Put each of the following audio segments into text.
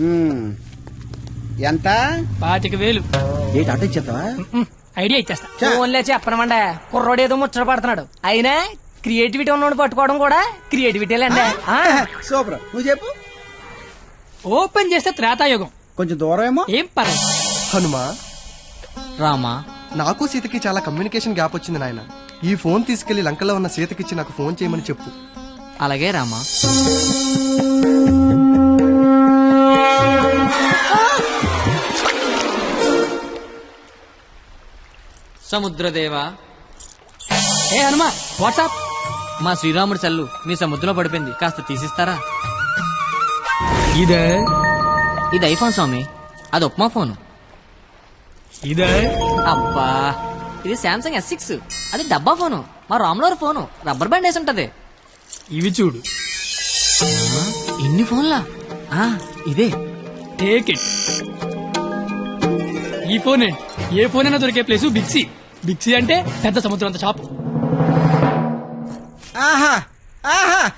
ఉమ్. ఎంత? పాతిక వేలు. ఏంటి అటు ఇచ్చేస్తావా? ఐడియా ఇచ్చేస్తా. చా. ఫోన్లే చెప్పనమండే. కుర్రోడు ఏదో ముచ్చట పడుతున్నాడు. అయినా క్రియేటివిటీ ఉన్నోడు పట్టుకోవడం కూడా క్రియేటివిటీలండి ఆ? సూపర్. నువ్వు చెప్పు. ఓపెన్ చేస్తే త్రేతాయుగం. కొంచెం దూరం ఏమో. ఏం పర్లేదు హనుమా? రామా? నాకు సీతకి చాలా కమ్యూనికేషన్ గ్యాప్ వచ్చింది నాయన. ఈ ఫోన్ తీసుకెళ్ళి లంకలో ఉన్న సీతకిచ్చి నాకు ఫోన్ చేయమని చెప్పు. అలాగే రామా. సముద్రదేవా. ఏ హనుమా వాట్సాప్ మా శ్రీరాముడి చల్లు మీ సముద్రంలో పడిపోయింది కాస్త తీసిస్తారా? ఇదే? ఇది ఐఫోన్ స్వామి అది ఉప్మా ఫోన్. ఇదే? అబ్బా ఇది శాంసంగ్ ఎస్ సిక్స్ అది డబ్బా ఫోను మా రామ్లోర్ ఫోను రబ్బర్ బ్యాండ్ వేసి ఉంటది. ఇవి చూడు. ఇన్ని ఫోన్లా? ఆ, ఇదే. టేక్ ఇట్ ఈ ఫోన్ ఏ ఫోన్ అయినా దొరికే ప్లేస్ బిక్సీ బిక్సీ అంటే పెద్ద సముద్రం అంత షాప్. ఆహా ఆహా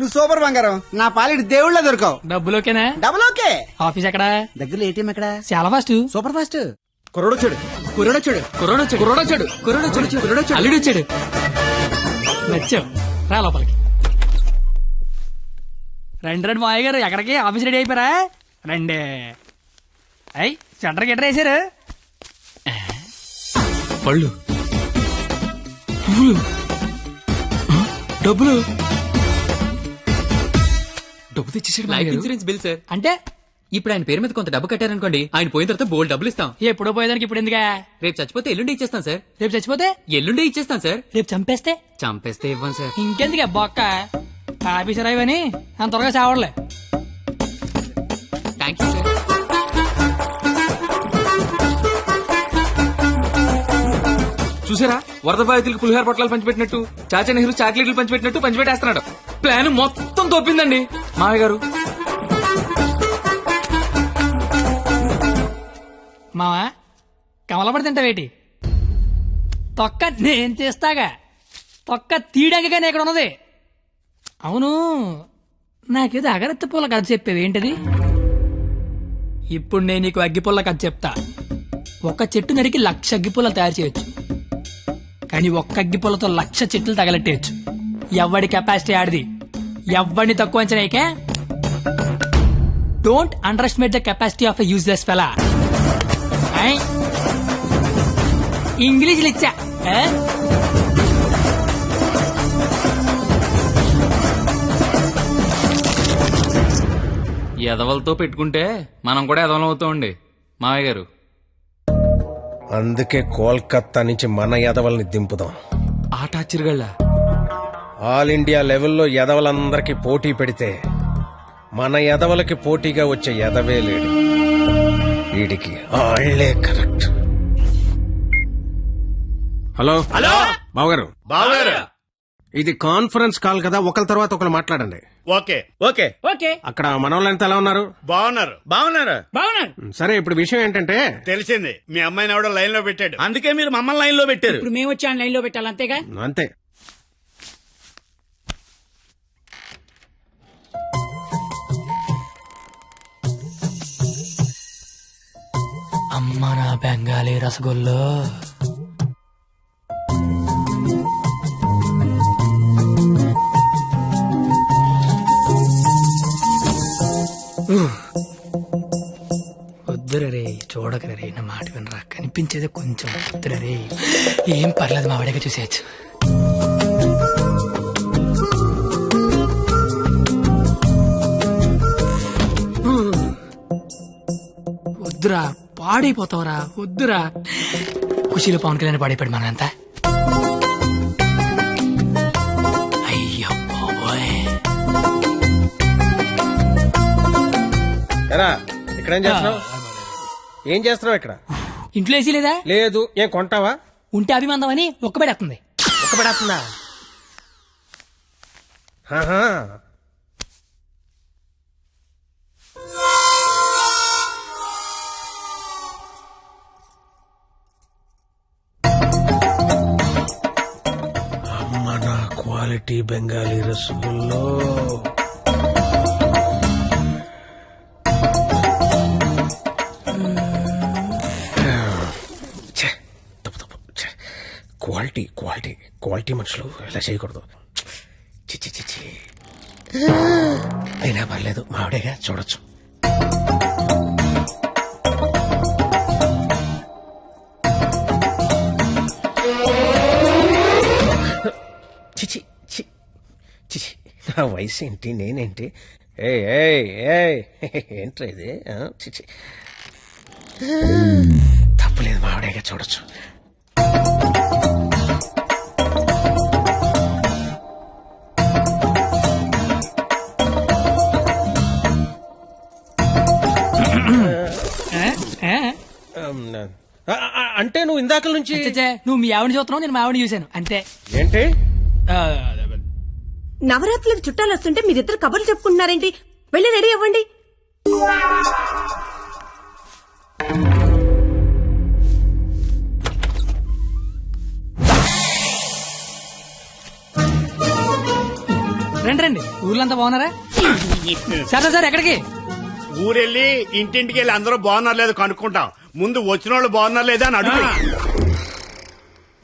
నువ్వు సూపర్ బంగారం. నా పాలిటి దేవుళ్ళ దొరకవు. డబ్బులోకేనా? Double okay. ఆఫీస్ ఎక్కడ? దగ్గరలో ఏటీఎం ఎక్కడ? చాలా ఫాస్ట్ సూపర్ ఫాస్ట్. కుర్రోడు చూడు కుర్రోడు చూడు కుర్రోడు వచ్చాడు. కుర్రోడు వచ్చాడు. కుర్రోడు వచ్చాడు. కుర్రోడు వచ్చాడు. అల్లుడు వచ్చాడు. నచ్చావు. రా లోపలికి. రండి రండి మాయ గారు ఎక్కడికి? ఆఫీస్ రెడీ అయిపోయారా? రండి. అయ్యి సెంటర్ గిట్టర్ వేసారు పళ్ళు. పువ్వులు. డబ్బులు. డబ్బు లైఫ్. ఇన్సూరెన్స్ బిల్ సార్ అంటే ఇప్పుడు ఆయన పేరు మీద కొంత డబ్బు కట్టారనుకోండి ఆయన పోయిన తర్వాత బోల్డ్ డబ్బులు ఇస్తాం. ఎప్పుడో పోయేదానికి ఇప్పుడు ఎందుకా? రేపు చచ్చిపోతే ఎల్లుండి ఇచ్చేస్తాం సార్ రేపు చచ్చిపోతే? ఎల్లుండి ఇచ్చేస్తాం సార్ రేపు చంపేస్తే? చంపేస్తే ఇవ్వం సార్ ఇంకెందుకే బొక్క? ఆఫీసర్ అయ్యని అంత త్వరగా చావడలే చూసారా? వరద బాధితులకు పులిహార పొట్లాలు పంచిపెట్టినట్టు చాచా నెహ్రూ చాక్లెట్లు పంచిపెట్టినట్టు పంచిపెట్టేస్తున్నాడు. ప్లాన్ మొత్తం తోపిందండి. మావయ్య గారు. మావా కమలపడి తింటావేటి? తొక్క నేను చేస్తాగా తొక్క తీయడానికి కానీ ఇక్కడ ఉన్నది. అవును నాకేదో అగరత్తి పూల కథ చెప్పేవి ఏంటది ఇప్పుడు నేను నీకు అగ్గిపుల్ల కథ చెప్తా. ఒక చెట్టు నరికి లక్ష అగ్గిపుల్ల తయారు చేయొచ్చు. కానీ ఒక్క అగ్గిపుల్లతో లక్ష చెట్లు తగలెట్టేయచ్చు. ఎవడి కెపాసిటీ ఆడిది? ఎవడిని తక్కువ అంచనాయికే don't underestimate the capacity of a useless fella English ఇచ్చా ఎదవలతో పెట్టుకుంటే మనం కూడా ఎదవలం అవుతామండి మావయ్య గారు అందుకే కోల్కత్తా నుంచి మన ఎదవల్ని దింపుదాం. ఆట ఆశ్చర్యగళ్ళ ఆల్ ఇండియా లెవెల్లో ఎదవలందరికీ పోటీ పెడితే మన ఎదవలకి పోటీగా వచ్చే ఎదవే లేడు. వీడికి ఆళ్ళే కరెక్ట్. హలో? హలో? బావగారు? బావగారు? ఇది కాన్ఫరెన్స్ కాల్ కదా ఒకరి తర్వాత ఒకరు మాట్లాడండి. ఓకే. ఓకే. ఓకే. అక్కడ మనోళ్ళంతా ఎలా ఉన్నారు? బాగున్నారు. బాగున్నారు? బాగున్నాను. సరే ఇప్పుడు విషయం ఏంటంటే తెలిసింది. మీ అమ్మాయిని ఎవడో లైన్లో పెట్టాడు. అందుకే మీరు మమ్మల్ని లైన్లో పెట్టారు. ఇప్పుడు మేము వచ్చి లైన్లో పెట్టాలి అంతేగా? అంతే. అమ్మ నా బెంగాలీ రసగుల్లో. వినరా కనిపించేది కొంచెం రే ఏం పర్లేదు మా వాడిగా చూసేయచ్చు. వద్దురా పాడైపోతావురా వద్దురా. ఖుషీలో పవన్ కళ్యాణ్ పాడైపోయాడు మనంతా అయ్యో బాబోయ్. ఎరా ఇక్కడ ఏం చేస్తున్నావు ఏం చేస్తున్నావు ఇక్కడ? ఇంట్లో వేసి లేదా? లేదు. ఏం కొంటావా? ఉంటే అభిమందం అని ఒక్కబడేస్తుంది ఒక్క పడేస్తుందా ఆహా. అమ్మ నా క్వాలిటీ బెంగాలీ రసగుల్లో. క్వాలిటీ మనుషులు ఇలా చేయకూడదు. చిచ్చి చిచ్చి అయినా పర్లేదు మావిడేగా చూడొచ్చు. చిచి చి చిచి నా వయసు ఏంటి నేనేంటి? ఏ ఏ ఏంట్రా ఇది? ఆ, చిచి తప్పులేదు మావిడేగా చూడొచ్చు. అంటే నువ్వు ఇందాక నుంచి నువ్వు మీ ఆవిడ చూస్తున్నావు నేను మా ఆవిడ చూశాను. అంతే. ఏంటి? నవరాత్రులకు చుట్టాలు వస్తుంటే మీరిద్దరు కబుర్లు చెప్పుకుంటున్నారేంటి? వెళ్ళి రెడీ అవ్వండి. రండి రండి. ఊర్లంతా బాగున్నారా? సరే సార్ ఎక్కడికి? ఊరెళ్ళి ఇంటింటికి వెళ్ళి అందరూ బాగున్నారు లేదు కనుక్కుంటాం. ముందు వచ్చిన వాళ్ళు బాగున్నారు లేదా అని అడుగు.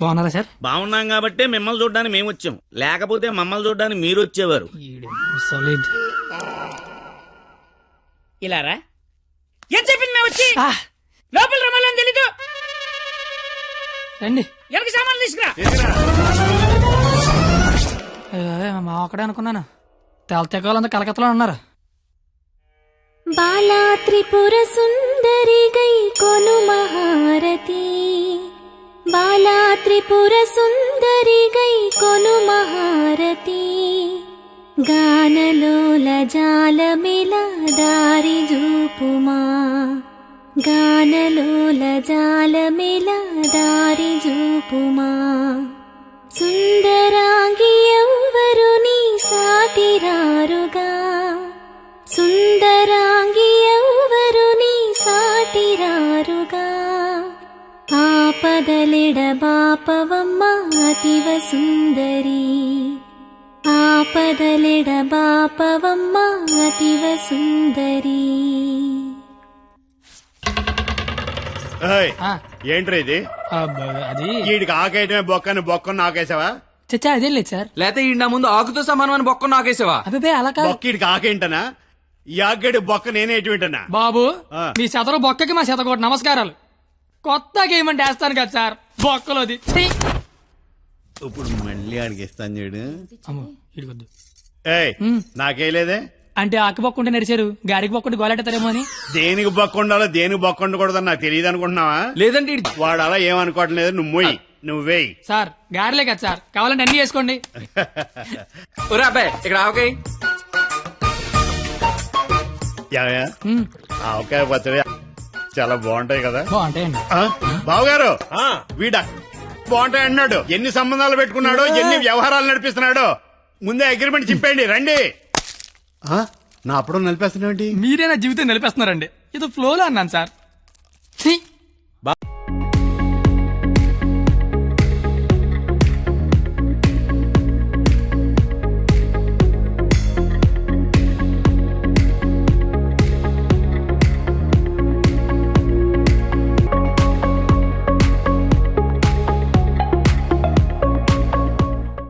బాగున్నారా సార్? బాగున్నాం కాబట్టి మిమ్మల్ని చూడడానికి మేము వచ్చాం. లేకపోతే మమ్మల్ని చూడడానికి మీరు వచ్చేవారు. సాలిడ్ ఇలారా ఏం చెప్పింది మేము వచ్చి? లోపల రమ్మాలని తెలీదు. రండి. ఎవరికి సామాన్లు తీసుకురా? మా ఒక్కడే అనుకున్నాను. తెలతెక్క వాళ్ళంతా కలకత్తలో ఉన్నారు. బాలా త్రిపుర సుందరి గై కొను మహారతి బాలా త్రిపుర సుందరి గై కొను మహారతి గానలోల జాలమిల దారి జూపుమా. గానలోల జాలమిల దారి జూపుమా. సుందరాంగి ఎవ్వరు నీ సాటిరారుగా. సుందర ఆపదలెడ బాపవమ్మ అతివ సుందరి ఆపదలెడ బాపవమ్మ అతివ సుందరి ఏయ్, ఆ, ఏంట్రా ఇది? అది వీడికి ఆకేయటమే బొక్కని బొక్కను నాకేసావా చచ్చా అదేం లేదు సార్. లేకపోతే ఈ నా ముందు ఆకుతో సమానం అని బొక్క నాకేసావా అబ్బాయి అలా కాదు. బొక్క వీడికి ఆకేంటనా ఈ ఆకేడు బొక్క నేనే ఎటువంటనా బాబు ఆ. మీ శతరు బొక్కకి మా శతకోటి నమస్కారాలు. కొత్త గేమ్ అంటే వేస్తాను కదా సార్. బొక్కలోది! ఇప్పుడు మళ్ళీ ఆడికి ఇస్తాను చూడు. అమ్మో ఇడికొద్దు ఏయ్ నాకేలేదే అంటే ఆకు బొక్క ఉంటే నడిచారు గారికి బొక్క ఉంటే గోలెట్టారేమో అని. దేనికి బొక్క ఉండాలో దేనికి బొక్క ఉండకూడదని నాకు తెలియదు అనుకుంటున్నావా? లేదంటే ఈడు- వాడు అలా ఏమనుకోవట్లేదు నువ్వు మొయ్యి నువ్వేయి సార్ గారిలే కదా సార్. కావాలంటే అన్ని చేసుకోండి ఒరే అబ్బాయి ఇక్కడ ఆవకాయ? ఆవకాయ పచ్చడి. చాలా బాగుంటాయి కదా. బాగుంటాయండి. ఆ? బావగారు వీడ బాగుంటాయి అన్నాడు. ఎన్ని సంబంధాలు పెట్టుకున్నాడో ఎన్ని వ్యవహారాలు నడిపిస్తున్నాడో. ముందే అగ్రిమెంట్ చెప్పండి రండి. ఆ? నా అప్పుడు నడిపేస్తున్నావు మీరే నా జీవితం నిలిపేస్తున్నారండి. ఇది ఫ్లోలో అన్నాను సార్!